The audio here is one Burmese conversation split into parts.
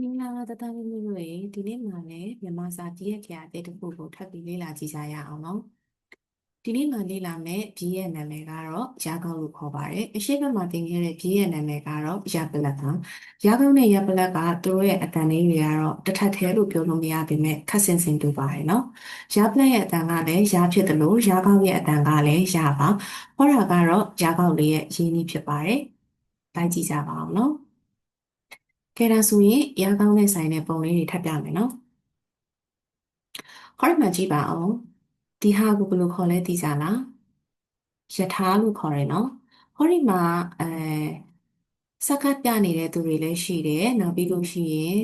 မင်္ဂလာပါတတမီမျိုးတွေဒီနေ့မှလည်းမြန်မာစာကြည့်ရကြတဲ့တစ်ခုကိုထပ်ပြီးလေ့လာကြည့်ကြရအောင်နော်ဒီနေ့မှလေ့လာမယ့်ဘီးရဲ့နာမည်ကတော့ရာကောက်လို့ခေါ်ပါတယ်အရှိဘက်မှာသင်ခဲ့တဲ့ဘီးရဲ့နာမည်ကတော့ရာပလတ်ပါရာကောက်နဲ့ရာပလတ်ကသူတို့ရဲ့အတန်လေးတွေကတော့တစ်ထပ်သေးလို့ပြောလို့မရပေမဲ့ခက်ဆင်ဆင်တူပါတယ်နော်ရာပလတ်ရဲ့အတန်ကလည်းရာဖြစ်တယ်လို့ရာကောက်ရဲ့အတန်ကလည်းရာပါဟောတာကတော့ရာကောက်လေးရဲ့ရင်းနှီးဖြစ်ပါတယ်လိုက်ကြည့်ကြပါအောင်နော် ကဲဒါဆိုရင်ရာကောင်းနဲ့ဆိုင်တဲ့ပုံလေးတွေထပ်ပြမယ်နော်ခေါင်းမှာကြည့်ပါအောင်ဒီဟာကိုဘယ်လိုခေါ်လဲသိကြလားယထာလို့ခေါ်တယ်နော်ဟောဒီမှာအဲစက္ကပ်ပြနေတဲ့သူတွေလည်းရှိတယ်နောက်ပြီးလို့ရှိရင်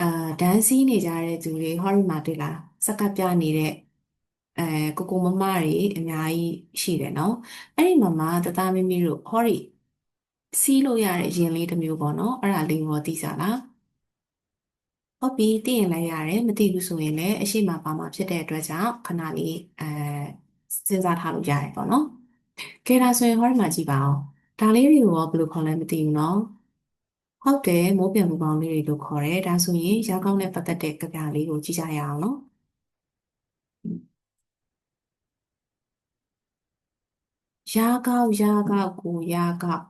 အာဒန်းစီးနေကြတဲ့သူတွေဟောဒီမှာတွေ့လားစက္ကပ်ပြနေတဲ့အဲကိုကိုမမတွေအများကြီးရှိတယ်နော်အဲ့ဒီမှာမှတသားမီမီတို့ဟောဒီ စီးလို့ရတဲ့ရင်လေးတစ်မျိုးပေါ့နော်အဲ့ဒါလေးကိုသိစားလားဟုတ်ပြီသိရင်လည်းရတယ်မသိဘူးဆိုရင်လည်းအရှိမပါမှာဖြစ်တဲ့အတွက်ကြောင့်ခဏလေးအဲစဉ်းစားထားလို့ရတယ်ပေါ့နော်ကဲဒါဆိုရင်ဟောဒီမှာကြည့်ပါအောင်ဒါလေးတွေကိုရောဘယ်လိုခေါ်လဲမသိဘူးနော်ဟုတ်တယ်မိုးပြန်ပူပေါင်းလေးတွေလို့ခေါ်တယ်ဒါဆိုရင်ရားကောင်းနဲ့ပတ်သက်တဲ့ကြပြလေးကိုကြည့်ကြရအောင်နော်ရားကောက်ရားကောက်ကိုရားကောက်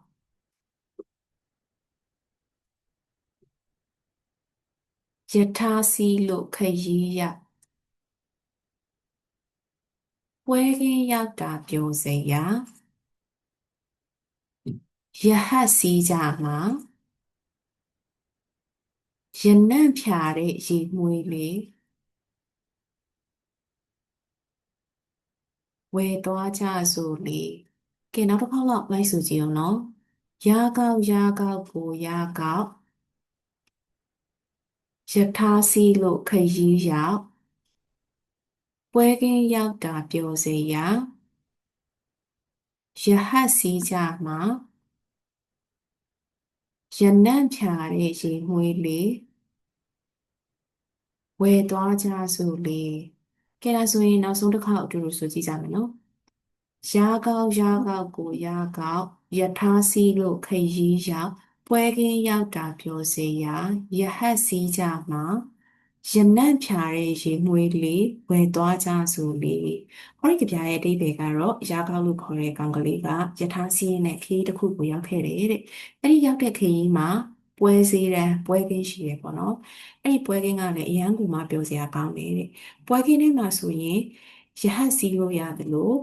ယထာစီလို့ခရီးရပွဲခင်းရောက်တာပြောစေရာယဟတ်စီးကြမှာယနံ့ဖြာတဲ့ရေမွေးလေးဝယ်သွားကြဆိုလေကဲနောက်တစ်ခေါက်လောက်လိုက်ဆိုကြည့်အောင်နော်ရာကောက်ရာကောက်ကိုရာကောက် ယထာစီလို့ခရီးရောက်ပွဲကင်းရောက်တာပျော်စေရာယဟတ်စီးကြမှာယနံ့ဖြာတဲ့ရေမွေးလေးဝယ်သွားကြဆိုလေကဲဒါဆိုရင်နောက်ဆုံးတစ်ခေါက်အတူတူဆိုကြည့်ကြမယ်နော်ရာကောက်ရာကောက်ကိုရာကောက်ယထာစီးလို့ခရီးရောက် ပွဲကင်းရောက်တာပြောစေရာယဟတ်စီးကြမှာယနံ့ဖြာတဲ့ရေမွေးလေးဝယ်သွားကြဆိုလေဟောဒီကပြရဲ့အဓိပ္ပာယ်ကတော့ရာကောက်လို့ခေါ်တဲ့ကောင်ကလေးကယထာစီးနဲ့ခရီးတစ်ခုကိုရောက်ခဲ့တယ်တဲ့အဲ့ဒီရောက်တဲ့ခရီးမှာပွဲစည်းရန်ပွဲကင်းရှိရပေါ့နော်အဲ့ဒီပွဲကင်းကလည်းအရန်ကူမှပြောစရာကောင်းတယ်တဲ့ပွဲကင်းထဲမှာဆိုရင်ယဟတ်စီးလို့ရတယ်လို့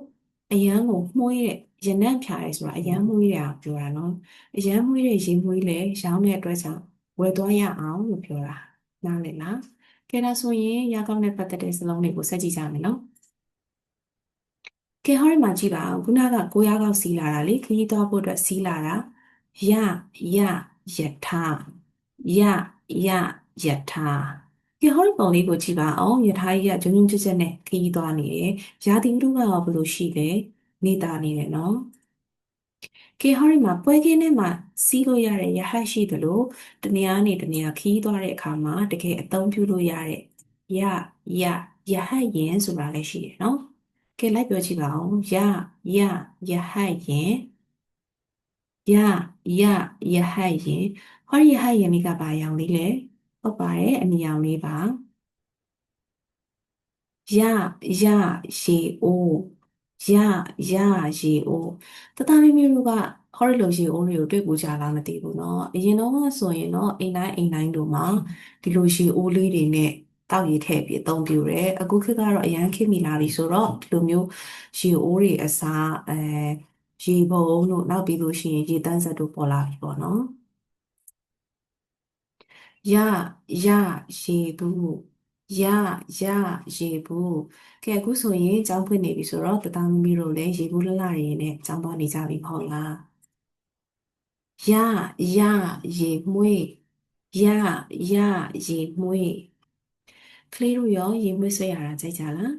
အရန်ကိုမှုေးတဲ့ ရနံ့ဖြာရဲဆိုတာအရန်မှုေးတာပြောတာနော်အရန်မှုေးတဲ့ရေမှုေးလေရောင်းတဲ့အတွက်ကြောင့်ဝယ်သွားရအောင်လို့ပြောတာနားလည်လားကဲဒါဆိုရင်ရကောင်းတဲ့ပတ်သက်တဲ့စလုံးတွေကိုဆက်ကြည့်ကြမယ်နော်ကဲဟောဒီမှာကြည့်ပါဦးခုနကကိုရကောက်စီးလာတာလေခရီးသွားဖို့အတွက်စီးလာတာယယယထာယယယထာဒီဟောဒီပုံလေးကိုကြည့်ပါအောင်ယထာကြီးကဂျုံဂျုံကြက်ကြက်နဲ့ခရီးသွားနေတယ်ရာသီဥတုကရောဘယ်လိုရှိလဲ နေတာနေတယ်နော်ကေဟောဒီမှာပွဲကင်းထဲမှာစီးလို့ရတဲ့ရဟတ်ရှိသလိုတနေရာနေတနေရာခီးသွားတဲ့အခါမှာတကယ်အသုံးပြုလို့ရတဲ့ရရရဟတ်ရင်ဆိုတာလည်းရှိတယ်နော်ကဲလိုက်ပြောကြည့်ပါဦးရရရဟတ်ရင်ရရရဟတ်ရင်ဟောဒီရဟတ်ရင်လေးကဘာရောင်လေးလဲဟုတ်ပါတယ်အနီရောင်လေးပါရရရေအိုး ရရရေအိုးတသားမိမိတို့ကဟောဒီလိုရေအိုးတွေကိုတွေ့ပူကြလားမသိဘူးเนาะအရင်တော့ဆိုရင်တော့အိမ်တိုင်းအိမ်တိုင်းတို့မှာဒီလိုရေအိုးလေးတွေနဲ့တောက်ရည်ထည့်ပြီးအသုံးပြုတယ်အခုခေတ်ကတော့အရန်ခေတ်မီလာပြီဆိုတော့ဒီလိုမျိုးရေအိုးတွေအစားအဲရေဘုံတို့နောက်ပြီးလို့ရှိရင်ရေတန်းဆက်တို့ပေါ်လာပြီပေါ့နော်ရရရေဘူး ရရရေဘူးကဲအခုဆိုရင်ကျောင်းဖွင့်နေပြီဆိုတော့တသားမမီတို့လည်းရေဘူးလလတွေနဲ့ကျောင်းသွားနေကြပြီမဟုတ်လားရရရေမွေးရရရေမွေးကလေးတို့ရောရေမွေးဆွဲရတာကြိုက်ကြလား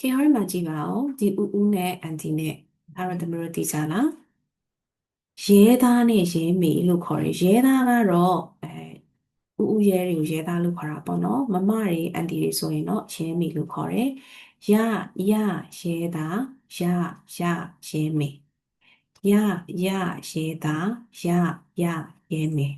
ကဲဟောဒီမှာကြည့်ပါဦးဒီဦးဦးနဲ့အန်တီနဲ့အားရသမီးတို့သိကြလားရဲသားနဲ့ရဲမေလို့ခေါ်တယ်ရဲသားကတော့အဲ ဦးဦးရဲတွေကိုရဲသားလို့ခေါ်တာပေါ့နော်မမတွေအန်တီတွေဆိုရင်တော့ရဲမေလို့ခေါ်တယ်ရရရဲသားရရရဲမေရရရဲသားရရရဲမေ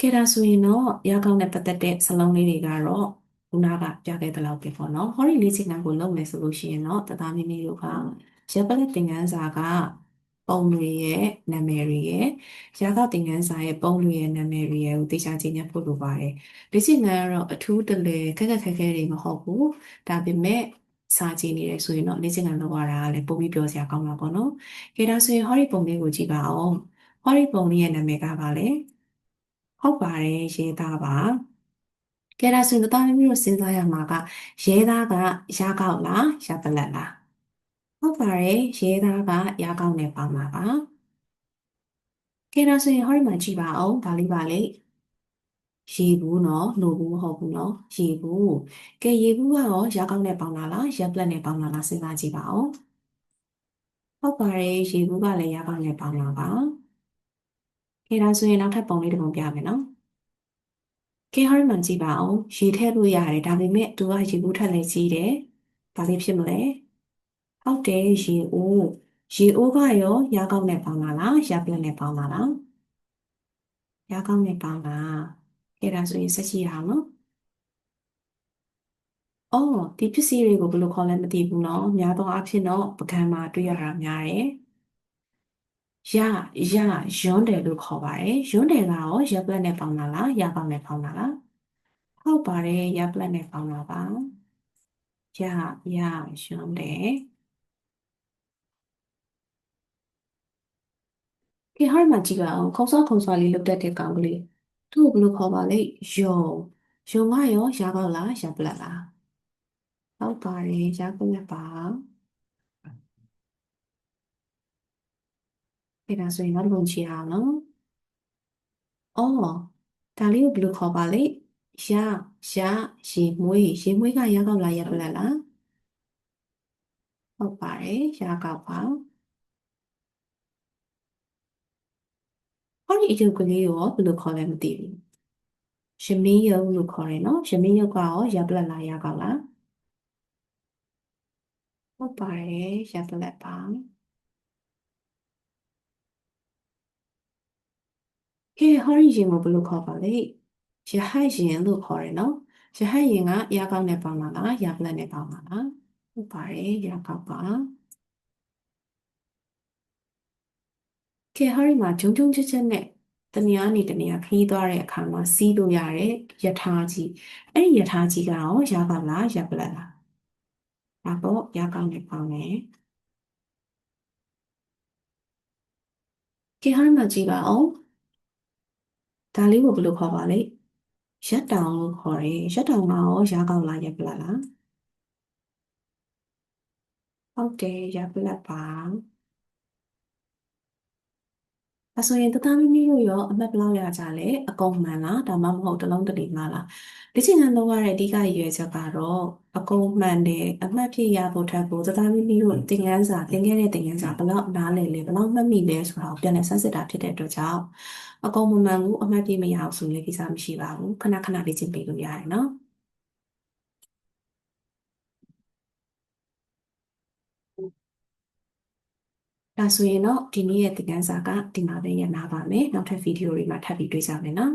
ကဲဒါဆိုရင်တော့ရကောင်းနဲ့ပတ်သက်တဲ့စလုံးလေးတွေကတော့ခုနကပြခဲ့တဲ့လောက်ပဲပေါ့နော်ဟောဒီလေးချိန်ကကိုလုပ်မယ်ဆိုလို့ရှိရင်တော့တသားမီမီတို့ကရပ်ပလက်သင်ခန်းစာက ပုံတွေရဲ့နာမည်တွေရဲ့ရာဂသင်ခန်းစာရဲ့ပုံတွေရဲ့နာမည်တွေရဲ့ကိုသိချခြင်းညဖို့လိုပါတယ်လေ့ကျင့်ခန်းကတော့အထူးတလဲခက်ခက်ခဲခဲတွေမဟုတ်ဘူးဒါပေမဲ့စာကြည့်နေတယ်ဆိုရင်တော့လေ့ကျင့်ခန်းလုပ်ရတာလည်းပုံပြီးပြောစရာကောင်းတာပေါ့နော်ကဲဒါဆိုရင်ဟောဒီပုံလေးကိုကြည့်ပါအောင်ဟောဒီပုံလေးရဲ့နာမည်ကပါလဲဟုတ်ပါတယ်ရေးသားပါကဲဒါဆိုရင်တော့မိမိတို့စဉ်းစားရမှာကရေးသားကရကောက်လားရပလက်လား ဟုတ်ပါတယ်ရေးသားကရကောက်နဲ့ပါမှာပါကဲဒါဆိုရင်ဟောဒီမှာကြည့်ပါအောင်ဒါလေးပါလေရေဘူးနော်လို့ဘူးမဟုတ်ဘူးနော်ရေဘူးကဲရေဘူးကရောရကောက်နဲ့ပေါင်းတာလားရပလက်နဲ့ပေါင်းတာလားစဉ်းစားကြည့်ပါအောင်ဟုတ်ပါတယ်ရေဘူးကလည်းရကောက်နဲ့ပေါင်းတာပါကဲဒါဆိုရင်နောက်ထပ်ပုံလေးတစ်ပုံပြမယ်နော်ကဲဟောဒီမှာကြည့်ပါအောင်ရေထည့်လို့ရတယ်ဒါပေမဲ့သူကရေဘူးထက်လည်းကြီးတယ်ဘာလေးဖြစ်မလဲ ဟုတ်တယ်ရေအိုးရေအိုးကရောရကောက်နဲ့ပေါင်းတာလားရပလက်နဲ့ပေါင်းတာလားရကောက်နဲ့ပေါင်းတာကဲဒါဆိုရင်ဆက်ကြည့်ရအောင်နော်အော်ဒီပစ္စည်းတွေကိုဘယ်လိုခေါ်လဲမသိဘူးเนาะများသောအားဖြင့်တော့ပကံမှာတွေ့ရတာများတယ်ရရယွန်းတယ်လို့ခေါ်ပါတယ်ယွန်းတယ်ကရောရပလက်နဲ့ပေါင်းတာလားရပေါင်းနဲ့ပေါင်းတာလားဟုတ်ပါတယ်ရပလက်နဲ့ပေါင်းတာပါရရယွန်းတယ် ကဲဟောဒီမှာကြည့်ပါအောင်ခုံစောခုံစောလေးလုတ်တတ်တဲ့ကောင်ကလေးသူ့ကိုဘယ်လိုခေါ်ပါလဲယုံယုံကရောရကောက်လားရပလက်လားဟုတ်ပါတယ်ရပလက်ပါကဲဒါဆိုရင်နောက်တစ်ပုံကြည့်အောင်နော်အော်ဒါလေးကိုဘယ်လိုခေါ်ပါလဲရရရေမွေးရေမွေးကရကောက်လားရပလက်လားဟုတ်ပါတယ်ရကောက်ပါ ဟောဒီအကျုပ်ကလေးကိုရောဘယ်လိုခေါ်လဲမသိဘူးရမင်းရုပ်လို့ခေါ်တယ်နော်ရမင်းရုပ်ကရောရပလက်လားရကောက်လားဟုတ်ပါတယ်ရပလက်ပါကဲဟောဒီရင်ကိုဘယ်လိုခေါ်ပါလဲရဟတ်ရင်လို့ခေါ်တယ်နော်ရဟတ်ရင်ကရကောက်နဲ့ပေါင်းတာလားရပလက်နဲ့ပေါင်းတာလားဟုတ်ပါတယ်ရကောက်ပါ ကဲဟောဒီမှာဂျုံဂျုံချက်ချက်နဲ့တနေရာနေတနေရာခရီးသွားတဲ့အခါမှာစီးလို့ရတဲ့ယထာကြီးအဲ့ဒီယထာကြီးကရောရကောက်လားရပလက်လားဒါပေါ့ရကောက်နဲ့ပေါင်းတယ်ကဲဟောဒီမှာကြည့်ပါအောင်ဒါလေးကိုဘယ်လိုခေါ်ပါလဲရက်တောင်လို့ခေါ်တယ်ရက်တောင်ကရောရကောက်လားရပလက်လားဟုတ်တယ်ရပလက်ပါ ဒါဆိုရင်တသားမီမီတို့ရောအမှတ်ဘယ်လောက်ရကြလဲအကုန်မှန်လားဒါမှမဟုတ်တစ်လုံးတစ်လီမှလားလေ့ကျင့်ခန်းလုပ်ရတဲ့အဓိကရည်ရွယ်ချက်ကတော့အကုန်မှန်တယ်အမှတ်ဖြည့်ရဖို့ထက်ကိုတသားမီမီတို့သင်ခန်းစာသင်ခဲ့တဲ့သင်ခန်းစာဘယ်လောက်နားလည်လဲဘယ်လောက်မှတ်မိလဲဆိုတာကိုပြန်လည်ဆန်းစစ်တာဖြစ်တဲ့အတွက်ကြောင့်အကုန်မမှန်ဘူးအမှတ်ပြည့်မရအောင်ဆိုရင်ကိစ္စမရှိပါဘူးခဏခဏလေ့ကျင့်ပေးလို့ရတယ်နော် ဒါဆိုရင်တော့ဒီနေ့ရဲ့သင်ခန်းစာကဒီမှာပဲရနာပါမယ်နောက်ထပ်ဗီဒီယိုတွေမှာထပ်ပြီးတွေ့ကြမယ်နော်